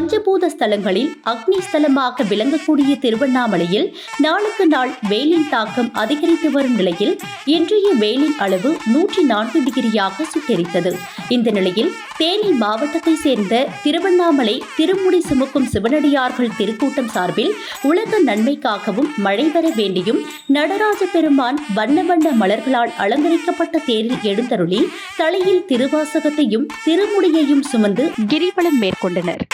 பஞ்சபூத ஸ்தலங்களில் அக்னி ஸ்தலமாக விளங்கக்கூடிய திருவண்ணாமலையில் நாளுக்கு நாள் வெயிலின் தாக்கம் அதிகரித்து வரும் நிலையில் இன்றைய வெயிலின் அளவு நூற்றி நான்கு டிகிரியாக சுட்டெரித்தது. இந்த நிலையில் தேனி மாவட்டத்தை சேர்ந்த திருவண்ணாமலை திருமுடி சுமக்கும் சிவனடியார்கள் திருக்கூட்டம் சார்பில் உலக நன்மைக்காகவும் மழை வர வேண்டியும் நடராஜ பெருமான் வண்ண வண்ண மலர்களால் அலங்கரிக்கப்பட்ட தேரில் எழுந்தருளி தலையில் திருவாசகத்தையும் திருமுடியையும் சுமந்து கிரிவலம் மேற்கொண்டனர்.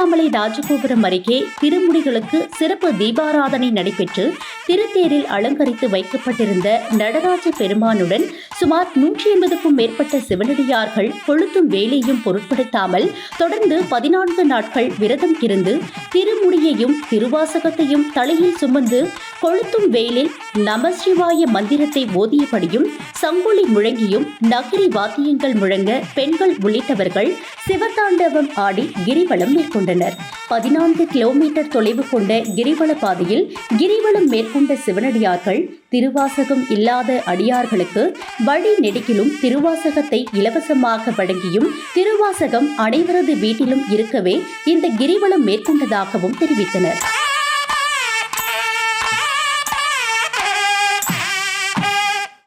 திருவண்ணாமலை ராஜகோபுரம் அருகே திருமுடிகளுக்கு சிறப்பு தீபாராதனை நடைபெற்று திருத்தேரில் அலங்கரித்து வைக்கப்பட்டிருந்த நடராஜ பெருமானுடன் சுமார் நூற்றி ஐம்பதுக்கும் மேற்பட்ட சிவனடியார்கள் கொளுத்தும் வேலையும் பொருட்படுத்தாமல் தொடர்ந்து பதினான்கு நாட்கள் விரதம் இருந்து திருமுடியையும் திருவாசகத்தையும் தலையில் சுமந்து கொளுத்தும் வேலில் நமசிவாய மந்திரத்தை ஓதியபடியும் சங்கொலி முழங்கியும் நகரி வாத்தியங்கள் முழங்க பெண்கள் உள்ளிட்டவர்கள் சிவதாண்டவம் ஆடி கிரிவலம் மேற்கொண்டனர். பதினான்கு கிலோமீட்டர் தொலைவு கொண்ட கிரிவல பாதையில் கிரிவலம் மேற்கொண்ட சிவனடியார்கள் திருவாசகம் இல்லாத அடியார்களுக்கு வழி நெடுக்கிலும் திருவாசகத்தை இலவசமாக வழங்கியும் திருவாசகம் அனைவரது வீட்டிலும் இருக்கவே இந்த கிரிவலம் மேற்கொண்டதாகவும் தெரிவித்தனர்.